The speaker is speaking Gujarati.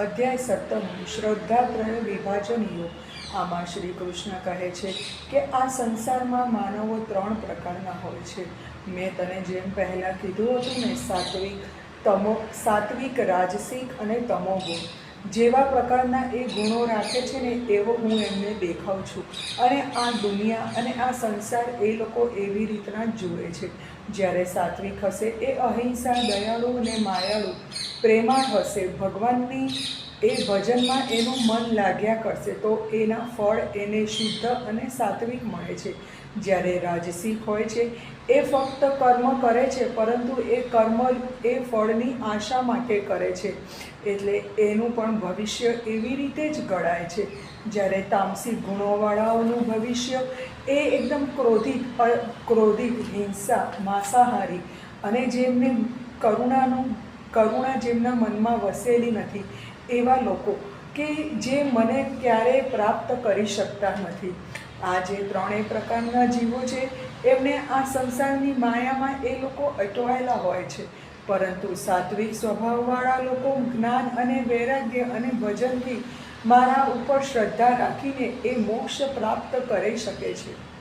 અધ્યાય સપ્તમ શ્રદ્ધાત્રય વિભાજન યોગ આમાં શ્રી કૃષ્ણ કહે છે કે આ સંસારમાં માનવો ત્રણ પ્રકારના હોય છે. મેં તને જેમ પહેલાં કીધું હતું ને, સાત્વિક, તમો, સાત્વિક, રાજસિક અને તમોગુણ જેવા પ્રકારના એ ગુણો રાખે છે ને એવો હું એમને દેખાઉં છું. અને આ દુનિયા અને આ સંસાર એ લોકો એવી રીતના જ જુએ છે. જ્યારે સાત્વિક હશે એ અહિંસા, દયાળુ અને માયાળુ. પ્રેમાળ હશે. ભગવાનની એ ભજનમાં એનું મન લાગ્યા કરશે તો એના ફળ એને શુદ્ધ અને સાત્વિક મળે છે. જ્યારે રાજસિક હોય છે, એ ફક્ત કર્મ કરે છે, પરંતુ એ કર્મ એ ફળની આશા માટે કરે છે. એટલે એનું પણ ભવિષ્ય એવી રીતે જ ઘડાય છે. જ્યારે તામસિક ગુણોવાળાઓનું ભવિષ્ય એ એકદમ ક્રોધિત ક્રોધિત, હિંસા, માંસાહારી અને જેમને કરુણાનું કરુણા જેમના મનમાં વસેલી નથી, એવા લોકો કે જે મને ક્યારેય પ્રાપ્ત કરી શકતા નથી. આ જે ત્રણેય પ્રકારના જીવો છે, એમને આ સંસારની માયામાં એ લોકો અટવાયેલા હોય છે. પરંતુ સાત્વિક સ્વભાવવાળા લોકો જ્ઞાન અને વૈરાગ્ય અને ભજનથી મારા ઉપર શ્રદ્ધા રાખીને એ મોક્ષ પ્રાપ્ત કરી શકે છે.